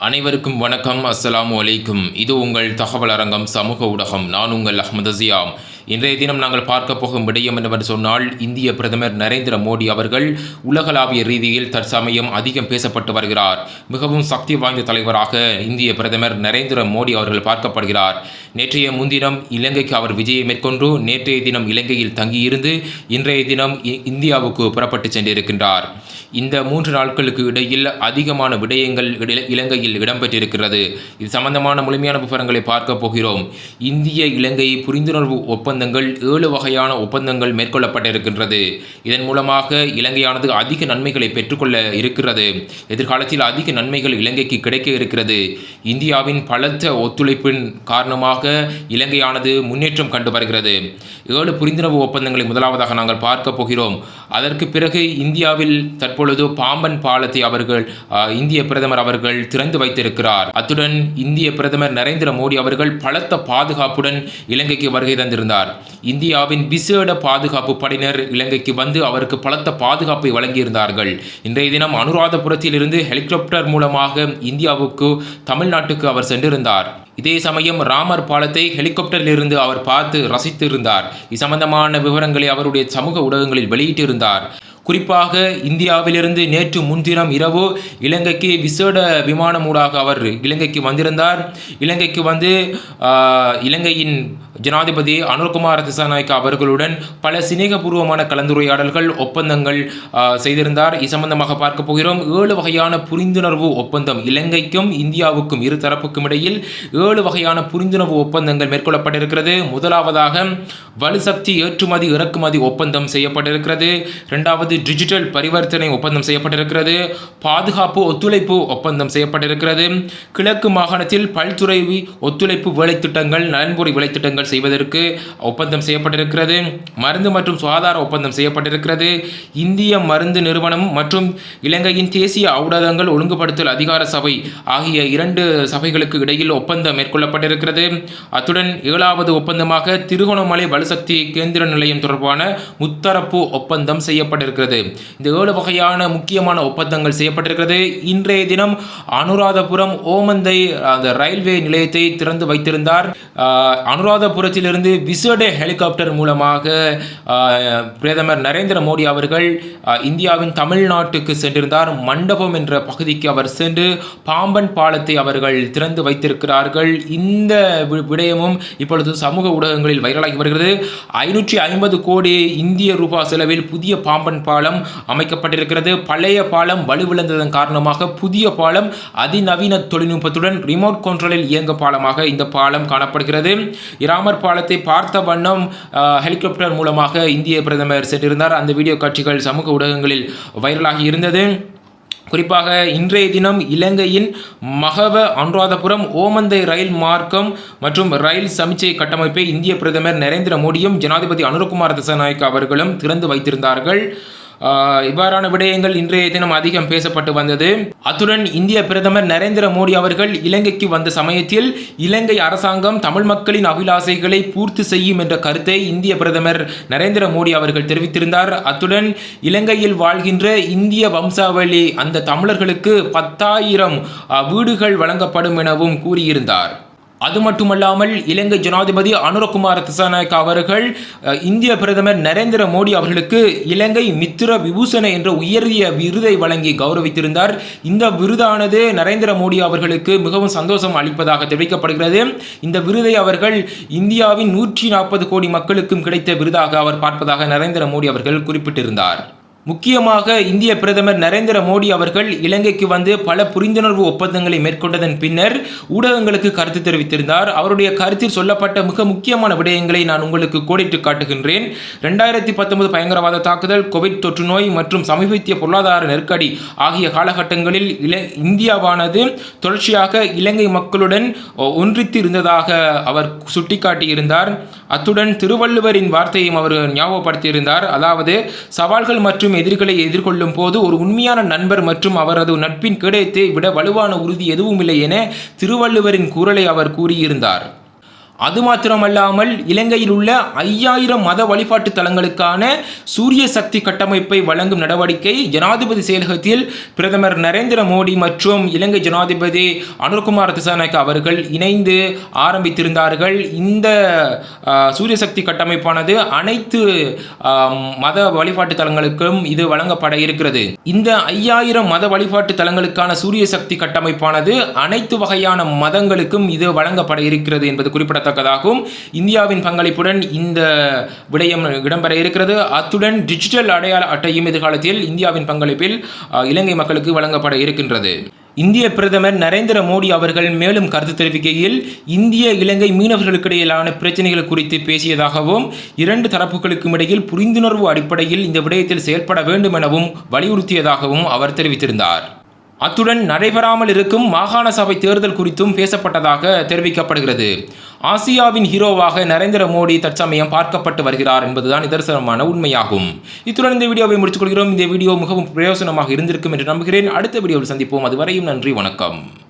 அனைவருக்கும் வணக்கம். அஸ்ஸலாமு அலைக்கும். இது உங்கள் தகவல் அரங்கம் சமூக ஊடகம். நான் உங்கள் அஹ்மது அசியாம் இன்றைய தினம் நாங்கள் பார்க்க போகும் விடயம் என்னவென்று சொன்னால் இந்திய பிரதமர் நரேந்திர மோடி அவர்கள் உலகளாவிய ரீதியில் தற்சமயம் அதிகம் பேசப்பட்டு வருகிறார். மிகவும் சக்தி வாய்ந்த தலைவராக இந்திய பிரதமர் நரேந்திர மோடி அவர்கள் பார்க்கப்படுகிறார். நேற்றைய முன்தினம் இலங்கைக்கு அவர் விஜயை மேற்கொண்டு நேற்றைய தினம் இலங்கையில் தங்கியிருந்து இன்றைய தினம் இ- இந்தியாவுக்கு புறப்பட்டு சென்றிருக்கின்றார். இந்த மூன்று நாட்களுக்கு இடையில் அதிகமான விடயங்கள் இட- இலங்கையில் இடம்பெற்றிருக்கிறது. இது சம்பந்தமான முழுமையான விவரங்களை பார்க்க போகிறோம். இந்திய இலங்கை புரிந்துணர்வு ஒப்பந்தங்கள் ஏழு வகையான ஒப்பந்தங்கள் மேற்கொள்ளப்பட்டிருக்கின்றது. இதன் மூலமாக இலங்கையானது அதிக நன்மைகளை பெற்றுக்கொள்ள இருக்கிறது. எதிர்காலத்தில் அதிக நன்மைகள் இலங்கைக்கு கிடைக்க இருக்கிறது. இந்தியாவின் பலத்த ஒத்துழைப்பின் காரணமாக இலங்கையானது முன்னேற்றம் கண்டு வருகிறது. ஏழு புரிந்துணர்வு ஒப்பந்தங்களை முதலாவதாக நாங்கள் பார்க்க போகிறோம். அதற்கு பிறகு இந்தியாவில் தற்பொழுது பாம்பன் பாலத்தை அவர்கள் இந்திய பிரதமர் அவர்கள் திறந்து வைத்திருக்கிறார். அத்துடன் இந்திய பிரதமர் நரேந்திர மோடி அவர்கள் பலத்த பாதுகாப்புடன் இலங்கைக்கு வருகை தந்திருந்தார். இந்தியாவின் விசேட பாதுகாப்பு படையினர் இலங்கைக்கு வந்து அவருக்கு பலத்த பாதுகாப்பை வழங்கியிருந்தார்கள். இன்றைய தினம் அனுராதபுரத்தில் இருந்து ஹெலிகாப்டர் மூலமாக இந்தியாவுக்கு தமிழ்நாட்டுக்கு அவர் சென்றிருந்தார். இதே சமயம் ராமர் பாலத்தை ஹெலிகாப்டரில் இருந்து அவர் பார்த்து ரசித்திருந்தார். இசம்பந்தமான சம்பந்தமான விவரங்களை அவருடைய சமூக ஊடகங்களில் வெளியிட்டிருந்தார். குறிப்பாக இந்தியாவிலிருந்து நேற்று முன்தினம் இரவு இலங்கைக்கு விசேட விமானம் ஊடாக அவர் இலங்கைக்கு வந்திருந்தார். இலங்கைக்கு வந்து ஆஹ், இலங்கையின் ஜனாதிபதி அனுர்குமார் திசாநாயக்க அவர்களுடன் பல சிநேகபூர்வமான கலந்துரையாடல்கள் ஒப்பந்தங்கள் செய்திருந்தார். இது சம்பந்தமாக பார்க்க போகிறோம். ஏழு வகையான புரிந்துணர்வு ஒப்பந்தம் இலங்கைக்கும் இந்தியாவுக்கும் இரு தரப்புக்கும் இடையில் ஏழு வகையான புரிந்துணர்வு ஒப்பந்தங்கள் மேற்கொள்ளப்பட்டிருக்கிறது. முதலாவதாக வலுசக்தி ஏற்றுமதி இறக்குமதி ஒப்பந்தம் செய்யப்பட்டிருக்கிறது. இரண்டாவது டிஜிட்டல் பரிவர்த்தனை ஒப்பந்தம் செய்யப்பட்டிருக்கிறது. பாதுகாப்பு ஒத்துழைப்பு ஒப்பந்தம் செய்யப்பட்டிருக்கிறது. கிழக்கு மாகாணத்தில் பல்துறை ஒத்துழைப்பு வேலைத்திட்டங்கள் நலன்புரி வேலைத்திட்டங்கள் செய்வதற்கு ஒப்பந்தம் செய்யப்பட்டிருக்கிறது. மருந்து மற்றும் சுகாதார ஒப்பந்தம் செய்யப்பட்டிருக்கிறது. இந்திய மருந்து நிறுவனம் மற்றும் இலங்கையின் தேசிய ஊடகங்கள் ஒழுங்குபடுத்தல் அதிகார சபை ஆகிய இரண்டு சபைகளுக்கு இடையில் ஒப்பந்தம் மேற்கொள்ளப்பட்டிருக்கிறது. அத்துடன் ஏழாவது ஒப்பந்தமாக திருகோணமலை வலுசக்தி கேந்திர நிலையம் தொடர்பான முத்தரப்பு ஒப்பந்தம் செய்யப்பட்டிருக்கிறது. இந்த ஏழு வகையான முக்கியமான ஒப்பந்தங்கள் செய்யப்பட்டிருக்கிறது. இன்றைய தினம் அனுராதபுரம் ஓமந்தை அந்த ரயில்வே நிலையத்தை திறந்து வைத்திருந்தார். அனுராதபுரம் புறத்திலிருந்து விசேட ஹெலிகாப்டர் மூலமாக பிரதமர் நரேந்திர மோடி அவர்கள் இந்தியாவின் தமிழ்நாட்டுக்கு சென்றிருந்தார். மண்டபம் என்ற பகுதிக்கு அவர் சென்று பாம்பன் பாலத்தை அவர்கள் திறந்து வைத்திருக்கிறார்கள். இந்த வி- விடயமும் இப்பொழுது சமூக ஊடகங்களில் வைரலாகி வருகிறது. ஐநூற்றி ஐம்பது கோடி இந்திய ரூபாய் செலவில் புதிய பாம்பன் பாலம் அமைக்கப்பட்டிருக்கிறது. பழைய பாலம் வலுவிழந்ததன் காரணமாக புதிய பாலம் அதிநவீன தொழில்நுட்பத்துடன் ரிமோட் கண்ட்ரோலில் இயங்க பாலமாக இந்த பாலம் காணப்படுகிறது. ராமர் பாலத்தை பார்த்த வண்ணம் ஹெலிகாப்டர் மூலமாக இந்திய பிரதமர் சென்றிருந்தார். அந்த வீடியோ காட்சிகள் சமூக ஊடகங்களில் வைரலாகி இருந்தது. குறிப்பாக இன்றைய தினம் இலங்கையின் மகவ அனுராதபுரம் ஓமந்தை ரயில் மார்க்கம் மற்றும் ரயில் சமிச்சை கட்டமைப்பை இந்திய பிரதமர் நரேந்திர மோடியும் ஜனாதிபதி அனுரகுமார் திசாநாயக்க அவர்களும் திறந்து வைத்திருந்தார்கள். இவ்வாறான விடயங்கள் இன்றைய தினம் அதிகம் பேசப்பட்டு வந்தது. அத்துடன் இந்திய பிரதமர் நரேந்திர மோடி அவர்கள் இலங்கைக்கு வந்த சமயத்தில் இலங்கை அரசாங்கம் தமிழ் மக்களின் அபிலாசைகளை பூர்த்தி செய்யும் என்ற கருத்தை இந்திய பிரதமர் நரேந்திர மோடி அவர்கள் தெரிவித்திருந்தார். அத்துடன் இலங்கையில் வாழ்கின்ற இந்திய வம்சாவளி அந்த தமிழர்களுக்கு பத்தாயிரம் வீடுகள் வழங்கப்படும் எனவும் கூறியிருந்தார். அது மட்டுமல்லாமல் இலங்கை ஜனாதிபதி அனுரகுமார் திசாநாயக் அவர்கள் இந்திய பிரதமர் நரேந்திர மோடி அவர்களுக்கு இலங்கை மித்திர விபூசண என்ற உயரிய விருதை வழங்கி கௌரவித்திருந்தார். இந்த விருதானது நரேந்திர மோடி அவர்களுக்கு மிகவும் சந்தோஷம் அளிப்பதாக தெரிவிக்கப்படுகிறது. இந்த விருதை அவர்கள் இந்தியாவின் நூற்றி நாற்பது கோடி மக்களுக்கும் கிடைத்த விருதாக அவர் பார்ப்பதாக நரேந்திர மோடி அவர்கள் குறிப்பிட்டிருந்தார். முக்கியமாக இந்திய பிரதமர் நரேந்திர மோடி அவர்கள் இலங்கைக்கு வந்து பல புரிந்துணர்வு ஒப்பந்தங்களை மேற்கொண்டதன் பின்னர் ஊடகங்களுக்கு கருத்து தெரிவித்திருந்தார். அவருடைய கருத்தில் சொல்லப்பட்ட மிக முக்கியமான விடயங்களை நான் உங்களுக்கு கோடிட்டு காட்டுகின்றேன். ரெண்டாயிரத்தி பத்தொன்பது பயங்கரவாத தாக்குதல் கோவிட் தொற்று நோய் மற்றும் சமீபத்திய பொருளாதார நெருக்கடி ஆகிய காலகட்டங்களில் இல இந்தியாவானது தொடர்ச்சியாக இலங்கை மக்களுடன் ஒன்றித்து இருந்ததாக அவர் சுட்டிக்காட்டியிருந்தார். அத்துடன் திருவள்ளுவரின் வார்த்தையும் அவர் ஞாபகப்படுத்தியிருந்தார். அதாவது சவால்கள் மற்றும் எதிர்களை எதிர்கொள்ளும் போது ஒரு உண்மையான நண்பர் மற்றும் அவரது நட்பின் கிடைத்தை விட வலுவான உறுதி எதுவும் இல்லை என திருவள்ளுவரின் குரலை அவர் கூறியிருந்தார். அது மாத்திரமல்லாமல் இலங்கையில் உள்ள ஐயாயிரம் மத வழிபாட்டு தலங்களுக்கான சூரிய சக்தி கட்டமைப்பை வழங்கும் நடவடிக்கை ஜனாதிபதி செயலகத்தில் பிரதமர் நரேந்திர மோடி மற்றும் இலங்கை ஜனாதிபதி அனுர்குமார் திசாநாயக் அவர்கள் இணைந்து ஆரம்பித்திருந்தார்கள். இந்த சூரிய சக்தி கட்டமைப்பானது அனைத்து மத வழிபாட்டு தலங்களுக்கும் இது வழங்கப்பட இருக்கிறது. இந்த ஐயாயிரம் மத வழிபாட்டு தலங்களுக்கான சூரிய சக்தி கட்டமைப்பானது அனைத்து வகையான மதங்களுக்கும் இது வழங்கப்பட இருக்கிறது என்பது குறிப்பிடத்தக்கதாகும் இந்தியாவின் பங்களிப்புடன் இந்த விடயம் இடம்பெற இருக்கிறது. அத்துடன் டிஜிட்டல் அடையாள அட்டையும் எதிர்காலத்தில் இந்தியாவின் பங்களிப்பில் இலங்கை மக்களுக்கு வழங்கப்பட இருக்கின்றது. இந்திய பிரதமர் நரேந்திர மோடி அவர்கள் மேலும் கருத்து தெரிவிக்கையில் இந்திய இலங்கை மீனவர்களுக்கிடையிலான பிரச்சனைகள் குறித்து பேசியதாகவும் இரண்டு தரப்புகளுக்கும் இடையில் புரிந்துணர்வு அடிப்படையில் இந்த விடயத்தில் செயல்பட வேண்டும் எனவும் வலியுறுத்தியதாகவும் அவர் தெரிவித்திருந்தார். அத்துடன் நடைபெறாமல் இருக்கும் மாகாண சபை தேர்தல் குறித்தும் பேசப்பட்டதாக தெரிவிக்கப்படுகிறது. ஆசியாவின் ஹீரோவாக நரேந்திர மோடி தற்சமயம் பார்க்கப்பட்டு வருகிறார் என்பதுதான் நிதர்சனமான உண்மையாகும். இத்துடன் இந்த வீடியோவை முடித்துக் கொள்கிறோம். இந்த வீடியோ மிகவும் பிரயோசனமாக இருந்திருக்கும் என்று நம்புகிறேன். அடுத்த வீடியோவில் சந்திப்போம். அதுவரையும் நன்றி வணக்கம்.